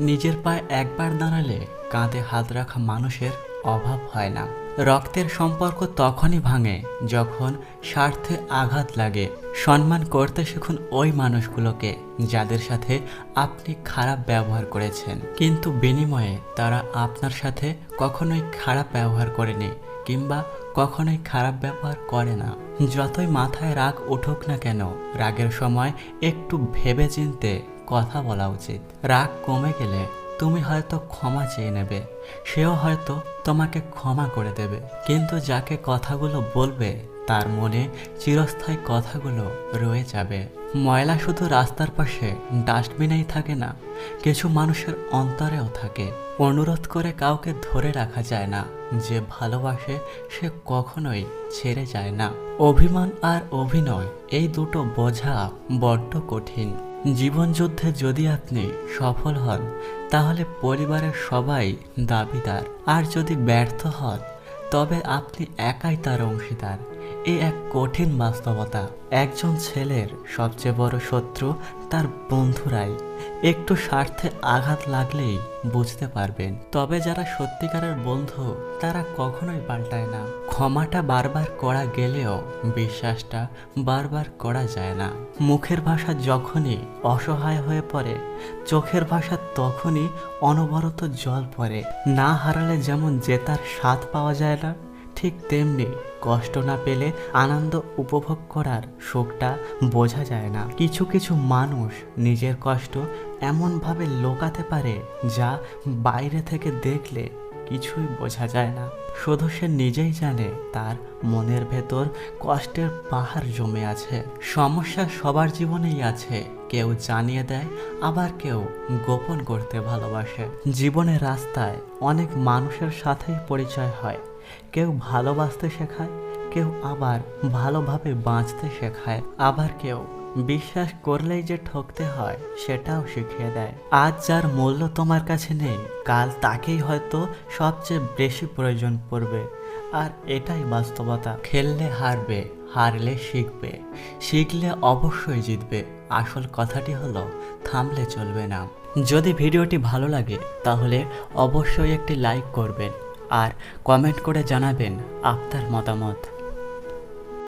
নিজের পায়ে একবার দাঁড়ালে কাঁধে হাত রাখা মানুষের অভাব হয় না। রক্তের সম্পর্ক তখনই ভাঙে যখন স্বার্থে আঘাত লাগে। সম্মান করতে শিখুন ওই মানুষগুলোকে যাদের সাথে আপনি খারাপ ব্যবহার করেছেন। কিন্তু বিনিময়ে তারা আপনার সাথে কখনোই খারাপ ব্যবহার করেনি কিংবা কখনোই খারাপ ব্যবহার করে না। যতই মাথায় রাগ উঠুক না কেন, রাগের সময় একটু ভেবে চিনতে কথা বলা উচিত। রাগ কমে গেলে তুমি হয়তো ক্ষমা চেয়ে নেবে। সেও হয়তো তোমাকে ক্ষমা করে দেবে। কিন্তু যাকে কথাগুলো বলবে, তার মনে চিরস্থায়ী কথাগুলো রয়ে যাবে। ময়লা শুধু রাস্তার পাশে ডাস্টবিনেই থাকে না, কিছু মানুষের অন্তরেও থাকে। অনুরোধ করে কাউকে ধরে রাখা যায় না, যে ভালোবাসে সে কখনোই ছেড়ে যায় না। অভিমান আর অভিনয়, এই দুটো বোঝা বড্ড কঠিন। জীবনযুদ্ধে যদি আপনি সফল হন, তাহলে পরিবারের সবাই দাবিদার। আর যদি ব্যর্থ হন, তবে আপনি একাই তার অংশীদার। এই এক কঠিন বাস্তবতা। একজন ছেলের সবচেয়ে বড় শত্রু তার বন্ধুরাই। একটু স্বার্থে আঘাত লাগলেই বুঝতে পারবেন। তবে যারা সত্যিকারের বন্ধু, তারা কখনোই পাল্টায় না। ক্ষমাটা বারবার করা গেলেও বিশ্বাসটা বারবার করা যায় না। মুখের ভাষা যখনই অসহায় হয়ে পড়ে, চোখের ভাষা তখনই অনবরত জল পড়ে। না হারালে যেমন জেতার স্বাদ পাওয়া যায় না ঠিক তেমনি কষ্ট না পেলে আনন্দ উপভোগ করার সুখটা বোঝা যায় না। কিছু কিছু মানুষ নিজের কষ্ট এমনভাবে লোকাতে পারে যা বাইরে থেকে দেখলে কিছুই বোঝা যায় না। শুধু সে নিজেই জানে তার মনের ভেতর কষ্টের পাহাড় জমে আছে। সমস্যা সবার জীবনেই আছে। কেউ জানিয়ে দেয়, আবার কেউ গোপন করতে ভালোবাসে। জীবনের রাস্তায় অনেক মানুষের সাথেই পরিচয় হয়। কেউ ভালোবাসতে শেখায়, কেউ আবার ভালোভাবে বাঁচতে শেখায়। আবার কেউ বিশ্বাস করলেই যে ঠকতে হয়, সেটাও শিখিয়ে দেয়। আজ যার মূল্য তোমার কাছে নেই, কাল তাকেই হয়তো সবচেয়ে বেশি প্রয়োজন পড়বে। আর এটাই বাস্তবতা। খেললে হারবে, হারলে শিখবে। শিখলে অবশ্যই জিতবে। আসল কথাটি হলো, থামলে চলবে না। যদি ভিডিওটি ভালো লাগে, তাহলে অবশ্যই একটি লাইক করবেন। আর কমেন্ট করে জানাবেন আপনার মতামত।